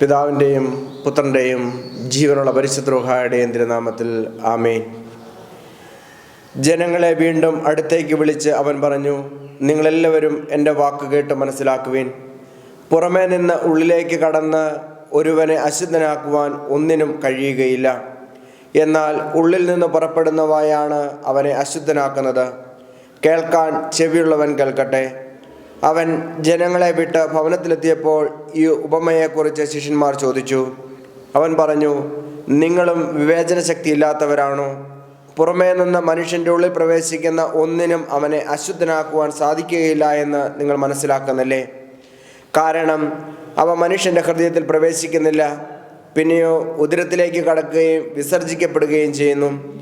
പിതാവിന്റെയും പുത്രന്റെയും ജീവനുള്ള പരിശുദ്രോഹായുടെയും തിരുനാമത്തിൽ ആമേൻ. ജനങ്ങളെ വീണ്ടും അടുത്തേക്ക് വിളിച്ച് അവൻ പറഞ്ഞു നിങ്ങളെല്ലാവരും എന്റെ വാക്ക് കേട്ട് മനസ്സിലാക്കുവിൻ. പുറമേ നിന്ന് ഉള്ളിലേക്ക് കടന്ന് ഒരുവനെ അശുദ്ധനാക്കുവാൻ ഒന്നിനും കഴിയുകയില്ല. എന്നാൽ ഉള്ളിൽ നിന്ന് പുറപ്പെടുന്നവയാണ് അവനെ അശുദ്ധനാക്കുന്നത്. കേൾക്കാൻ ചെവിയുള്ളവൻ കേൾക്കട്ടെ. അവൻ ജനങ്ങളെ വിട്ട് ഭവനത്തിലെത്തിയപ്പോൾ ഈ ഉപമയെക്കുറിച്ച് ശിഷ്യന്മാർ ചോദിച്ചു. അവൻ പറഞ്ഞു നിങ്ങളും വിവേചന ശക്തി ഇല്ലാത്തവരാണോ പുറമേ നിന്ന് മനുഷ്യന്റെ ഉള്ളിൽ പ്രവേശിക്കുന്ന ഒന്നിനും അവനെ അശുദ്ധനാക്കുവാൻ സാധിക്കുകയില്ല എന്ന് നിങ്ങൾ മനസ്സിലാക്കുന്നില്ലേ? കാരണം അവ മനുഷ്യന്റെ ഹൃദയത്തിൽ പ്രവേശിക്കുന്നില്ല പിന്നെയോ ഉദരത്തിലേക്ക് കടക്കുകയും വിസർജിക്കപ്പെടുകയും ചെയ്യുന്നു.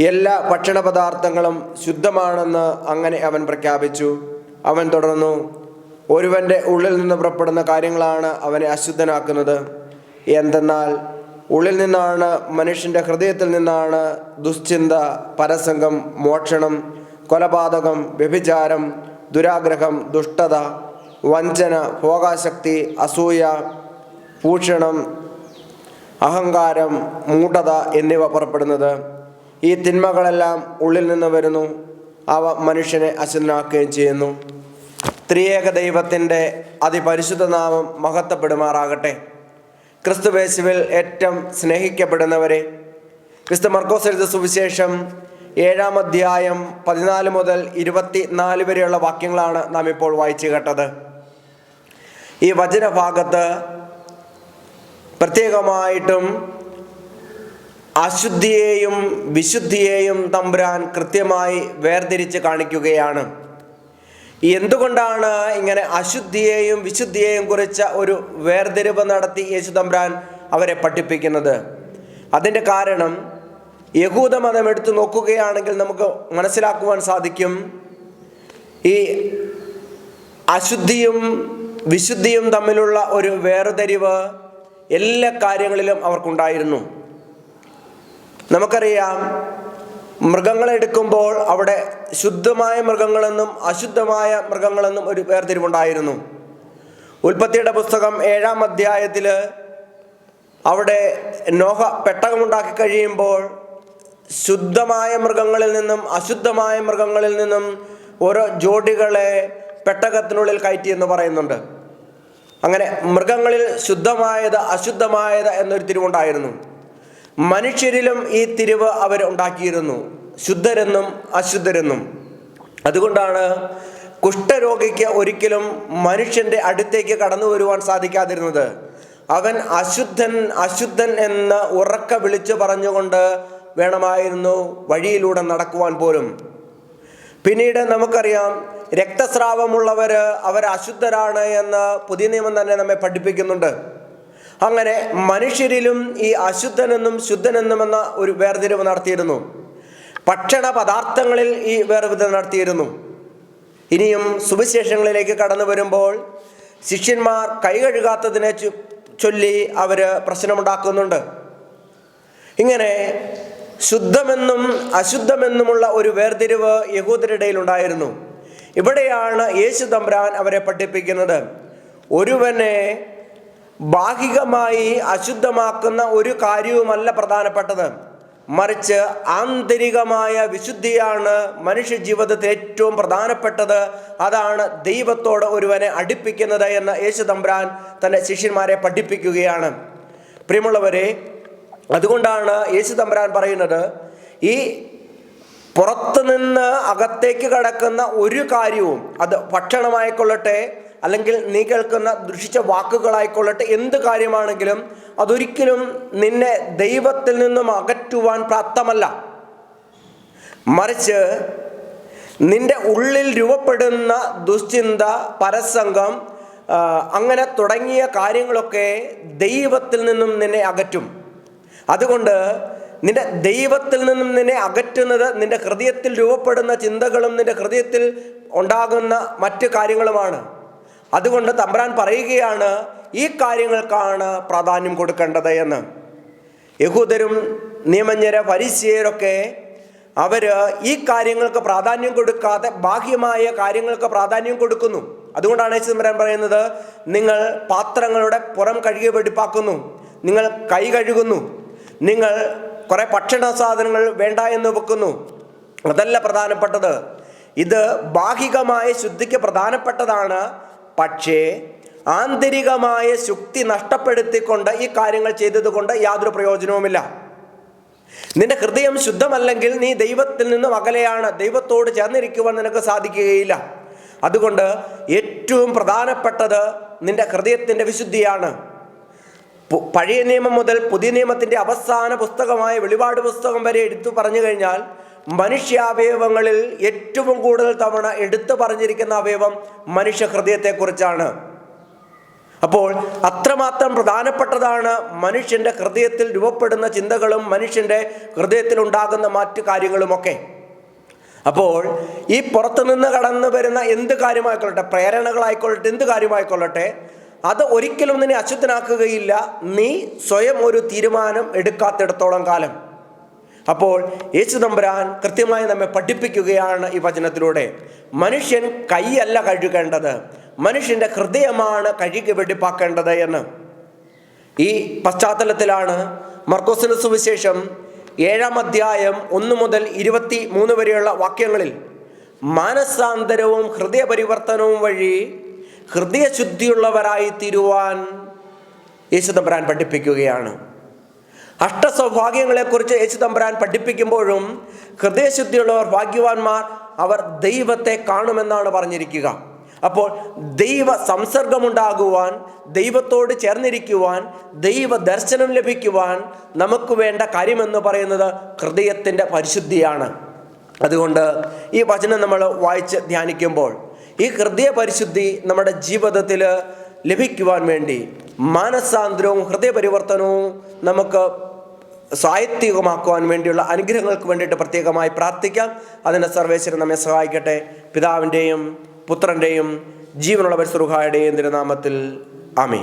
എല്ലാ ഭക്ഷണ പദാർത്ഥങ്ങളും ശുദ്ധമാണെന്ന് അങ്ങനെ അവൻ പ്രഖ്യാപിച്ചു. അവൻ തുടർന്നു ഒരുവന്റെ ഉള്ളിൽ നിന്ന് പുറപ്പെടുന്ന കാര്യങ്ങളാണ് അവനെ അശുദ്ധനാക്കുന്നത്. എന്തെന്നാൽ ഉള്ളിൽ നിന്നാണ് മനുഷ്യന്റെ ഹൃദയത്തിൽ നിന്നാണ് ദുശ്ചിന്ത പരസംഗം മോഷണം കൊലപാതകം വ്യഭിചാരം ദുരാഗ്രഹം ദുഷ്ടത വഞ്ചന ഭോഗാശക്തി അസൂയ പൂഷണം അഹങ്കാരം മൂഢത എന്നിവ പുറപ്പെടുന്നത്. ഈ തിന്മകളെല്ലാം ഉള്ളിൽ നിന്ന് വരുന്നു. അവ മനുഷ്യനെ അശുദ്ധനാക്കുകയും ചെയ്യുന്നു. ത്രിയേക ദൈവത്തിന്റെ അതിപരിശുദ്ധ നാമം മഹത്വപ്പെടുമാറാകട്ടെ. ക്രിസ്തുവേശുവിൽ ഏറ്റവും സ്നേഹിക്കപ്പെടുന്നവരെ ക്രിസ്തു മർക്കോസ് എഴുത സുവിശേഷം ഏഴാം അധ്യായം പതിനാല് മുതൽ ഇരുപത്തി നാല് വരെയുള്ള വാക്യങ്ങളാണ് നാം ഇപ്പോൾ വായിച്ചു കേട്ടത്. ഈ വചനഭാഗത്ത് പ്രത്യേകമായിട്ടും അശുദ്ധിയെയും വിശുദ്ധിയെയും തമ്പുരാൻ കൃത്യമായി വേർതിരിച്ച് കാണിക്കുകയാണ്. എന്തുകൊണ്ടാണ് ഇങ്ങനെ അശുദ്ധിയെയും വിശുദ്ധിയെയും കുറിച്ച ഒരു വേർതിരിവ് നടത്തി യേശു തമ്പുരാൻ അവരെ പഠിപ്പിക്കുന്നത്? അതിന്റെ കാരണം യഹൂദ മതം എടുത്തു നോക്കുകയാണെങ്കിൽ നമുക്ക് മനസ്സിലാക്കുവാൻ സാധിക്കും. ഈ അശുദ്ധിയും വിശുദ്ധിയും തമ്മിലുള്ള ഒരു വേർതിരിവ് എല്ലാ കാര്യങ്ങളിലും അവർക്കുണ്ടായിരുന്നു. നമുക്കറിയാം മൃഗങ്ങളെ എടുക്കുമ്പോൾ അവിടെ ശുദ്ധമായ മൃഗങ്ങളെന്നും അശുദ്ധമായ മൃഗങ്ങളെന്നും ഒരു വേർതിരിവുണ്ടായിരുന്നു. ഉൽപ്പത്തിയുടെ പുസ്തകം ഏഴാം അധ്യായത്തിൽ അവിടെ നോഹ പെട്ടകമുണ്ടാക്കി കഴിയുമ്പോൾ ശുദ്ധമായ മൃഗങ്ങളിൽ നിന്നും അശുദ്ധമായ മൃഗങ്ങളിൽ നിന്നും ഓരോ ജോഡികളെ പെട്ടകത്തിനുള്ളിൽ കയറ്റി എന്ന് പറയുന്നുണ്ട്. അങ്ങനെ മൃഗങ്ങളിൽ ശുദ്ധമായത് അശുദ്ധമായത് എന്നൊരു തിരിവുണ്ടായിരുന്നു. മനുഷ്യരിലും ഈ തിരിവ് അവർ ഉണ്ടാക്കിയിരുന്നു. ശുദ്ധരെന്നും അശുദ്ധരെന്നും. അതുകൊണ്ടാണ് കുഷ്ഠരോഗിക്ക് ഒരിക്കലും മനുഷ്യന്റെ അടുത്തേക്ക് കടന്നു വരുവാൻ സാധിക്കാതിരുന്നത്. അവൻ അശുദ്ധൻ അശുദ്ധൻ എന്ന് ഉറക്ക വിളിച്ചു പറഞ്ഞുകൊണ്ട് വേണമായിരുന്നു വഴിയിലൂടെ നടക്കുവാൻ പോലും. പിന്നീട് നമുക്കറിയാം രക്തസ്രാവമുള്ളവർ അവർ അശുദ്ധരാണ് എന്ന് പുതിയ നിയമം തന്നെ നമ്മെ പഠിപ്പിക്കുന്നുണ്ട്. അങ്ങനെ മനുഷ്യരിലും ഈ അശുദ്ധനെന്നും ശുദ്ധനെന്നും എന്ന ഒരു വേർതിരിവ് നടത്തിയിരുന്നു. ഭക്ഷണ പദാർത്ഥങ്ങളിൽ ഈ വേർതിരിവ് നടത്തിയിരുന്നു. ഇനിയും സുവിശേഷങ്ങളിലേക്ക് കടന്നു വരുമ്പോൾ ശിഷ്യന്മാർ കൈ കഴുകാത്തതിനെ ചൊല്ലി അവർ പ്രശ്നമുണ്ടാക്കുന്നുണ്ട്. ഇങ്ങനെ ശുദ്ധമെന്നും അശുദ്ധമെന്നുമുള്ള ഒരു വേർതിരിവ് യഹൂദരുടെ ഉണ്ടായിരുന്നു. ഇവിടെയാണ് യേശു തമ്പ്രാൻ അവരെ പഠിപ്പിക്കുന്നത്. ഒരുവനെ ഭാഗികമായി അശുദ്ധമാക്കുന്ന ഒരു കാര്യവുമല്ല പ്രധാനപ്പെട്ടത്. മറിച്ച് ആന്തരികമായ വിശുദ്ധിയാണ് മനുഷ്യ ജീവിതത്തിൽ ഏറ്റവും പ്രധാനപ്പെട്ടത്. അതാണ് ദൈവത്തോട് ഒരുവനെ അടുപ്പിക്കുന്നത് എന്ന് യേശു തമ്പ്രാൻ തന്റെ ശിഷ്യന്മാരെ പഠിപ്പിക്കുകയാണ്. പ്രിയമുള്ളവരെ അതുകൊണ്ടാണ് യേശു തമ്പ്രാൻ പറയുന്നത് ഈ പുറത്തുനിന്ന് അകത്തേക്ക് കടക്കുന്ന ഒരു കാര്യവും അത് ഭക്ഷണമായിക്കൊള്ളട്ടെ അല്ലെങ്കിൽ നീ കേൾക്കുന്ന ദുഷിച്ച വാക്കുകളായിക്കൊള്ളട്ടെ എന്ത് കാര്യമാണെങ്കിലും അതൊരിക്കലും നിന്നെ ദൈവത്തിൽ നിന്നും അകറ്റുവാൻ പ്രാപ്തമല്ല. മറിച്ച് നിന്റെ ഉള്ളിൽ രൂപപ്പെടുന്ന ദുശ്ചിന്ത പരസംഗം അങ്ങനെ തുടങ്ങിയ കാര്യങ്ങളൊക്കെ ദൈവത്തിൽ നിന്നും നിന്നെ അകറ്റും. അതുകൊണ്ട് നിന്റെ ദൈവത്തിൽ നിന്നും നിന്നെ അകറ്റുന്നത് നിന്റെ ഹൃദയത്തിൽ രൂപപ്പെടുന്ന ചിന്തകളും നിന്റെ ഹൃദയത്തിൽ ഉണ്ടാകുന്ന മറ്റു കാര്യങ്ങളുമാണ്. അതുകൊണ്ട് തമ്പ്രാൻ പറയുകയാണ് ഈ കാര്യങ്ങൾക്കാണ് പ്രാധാന്യം കൊടുക്കേണ്ടത് എന്ന്. യഹൂദരും നിയമജ്ഞര പരിചയരൊക്കെ അവർ ഈ കാര്യങ്ങൾക്ക് പ്രാധാന്യം കൊടുക്കാതെ ബാഹ്യമായ കാര്യങ്ങൾക്ക് പ്രാധാന്യം കൊടുക്കുന്നു. അതുകൊണ്ടാണ് തമ്പുരാൻ പറയുന്നത് നിങ്ങൾ പാത്രങ്ങളുടെ പുറം കഴുകി വെടിപ്പാക്കുന്നു. നിങ്ങൾ കൈ കഴുകുന്നു. നിങ്ങൾ കുറേ ഭക്ഷണ സാധനങ്ങൾ വേണ്ട എന്ന് വെക്കുന്നു. അതല്ല പ്രധാനപ്പെട്ടത്. ഇത് ബാഹികമായ ശുദ്ധിക്ക് പ്രധാനപ്പെട്ടതാണ്. പക്ഷേ ആന്തരികമായ ശുക്തി നഷ്ടപ്പെടുത്തിക്കൊണ്ട് ഈ കാര്യങ്ങൾ ചെയ്തതുകൊണ്ട് യാതൊരു പ്രയോജനവുമില്ല. നിന്റെ ഹൃദയം ശുദ്ധമല്ലെങ്കിൽ നീ ദൈവത്തിൽ നിന്നും അകലെയാണ് ദൈവത്തോട് ചേർന്നിരിക്കുവാൻ നിനക്ക് സാധിക്കുകയില്ല. അതുകൊണ്ട് ഏറ്റവും പ്രധാനപ്പെട്ടത് നിന്റെ ഹൃദയത്തിന്റെ വിശുദ്ധിയാണ്. പഴയ നിയമം മുതൽ പുതിയ നിയമത്തിന്റെ അവസാന പുസ്തകമായ വെളിപാട് പുസ്തകം വരെ എടുത്തു പറഞ്ഞു കഴിഞ്ഞാൽ മനുഷ്യാവയവങ്ങളിൽ ഏറ്റവും കൂടുതൽ തവണ എടുത്തു പറഞ്ഞിരിക്കുന്ന അവയവം മനുഷ്യ ഹൃദയത്തെക്കുറിച്ചാണ് അപ്പോൾ അത്രമാത്രം പ്രധാനപ്പെട്ടതാണ് മനുഷ്യന്റെ ഹൃദയത്തിൽ രൂപപ്പെടുന്ന ചിന്തകളും മനുഷ്യന്റെ ഹൃദയത്തിൽ ഉണ്ടാകുന്ന മറ്റു കാര്യങ്ങളുമൊക്കെ. അപ്പോൾ ഈ പുറത്തുനിന്ന് കടന്നു വരുന്ന എന്ത് കാര്യമായിക്കൊള്ളട്ടെ പ്രേരണകളായിക്കൊള്ളട്ടെ എന്ത് കാര്യമായിക്കൊള്ളട്ടെ അത് ഒരിക്കലും നിന്നെ അശുദ്ധനാക്കുകയില്ല. നീ സ്വയം ഒരു തീരുമാനം എടുക്കാത്തിടത്തോളം കാലം. അപ്പോൾ യേശു തമ്പുരാൻ കൃത്യമായി നമ്മെ പഠിപ്പിക്കുകയാണ് ഈ വചനത്തിലൂടെ. മനുഷ്യൻ കൈയല്ല കഴുകേണ്ടത്. മനുഷ്യന്റെ ഹൃദയമാണ് കഴുകി വെടിപ്പാക്കേണ്ടത് എന്ന്. ഈ പശ്ചാത്തലത്തിലാണ് മർക്കോസിന് സുവിശേഷം ഏഴാം അധ്യായം ഒന്ന് മുതൽ ഇരുപത്തി മൂന്ന് വരെയുള്ള വാക്യങ്ങളിൽ മാനസാന്തരവും ഹൃദയപരിവർത്തനവും വഴി ഹൃദയശുദ്ധിയുള്ളവരായി തീരുവാൻ യേശുദമ്പരാൻ പഠിപ്പിക്കുകയാണ്. അഷ്ടസൗഭാഗ്യങ്ങളെക്കുറിച്ച് യേശു തമ്പുരാൻ പഠിപ്പിക്കുമ്പോഴും ഹൃദയശുദ്ധിയുള്ളവർ ഭാഗ്യവാന്മാർ അവർ ദൈവത്തെ കാണുമെന്നാണ് പറഞ്ഞിരിക്കുക. അപ്പോൾ ദൈവ സംസർഗമുണ്ടാകുവാൻ ദൈവത്തോട് ചേർന്നിരിക്കുവാൻ ദൈവ ദർശനം ലഭിക്കുവാൻ നമുക്ക് വേണ്ട കാര്യമെന്ന് പറയുന്നത് ഹൃദയത്തിന്റെ പരിശുദ്ധിയാണ്. അതുകൊണ്ട് ഈ വചനം നമ്മൾ വായിച്ച് ധ്യാനിക്കുമ്പോൾ ഈ ഹൃദയ പരിശുദ്ധി നമ്മുടെ ജീവിതത്തിൽ ലഭിക്കുവാൻ വേണ്ടി മാനസാന്തരവും ഹൃദയപരിവർത്തനവും നമുക്ക് സ്വായത്തികമാക്കുവാൻ വേണ്ടിയുള്ള അനുഗ്രഹങ്ങൾക്ക് വേണ്ടിയിട്ട് പ്രത്യേകമായി പ്രാർത്ഥിക്കാം. അതിന് സർവേശ്വരൻ നമ്മെ സഹായിക്കട്ടെ. പിതാവിന്റെയും പുത്രന്റെയും ജീവനുള്ള പരിസൃഹായുടെയും തിരുനാമത്തിൽ. ആമേ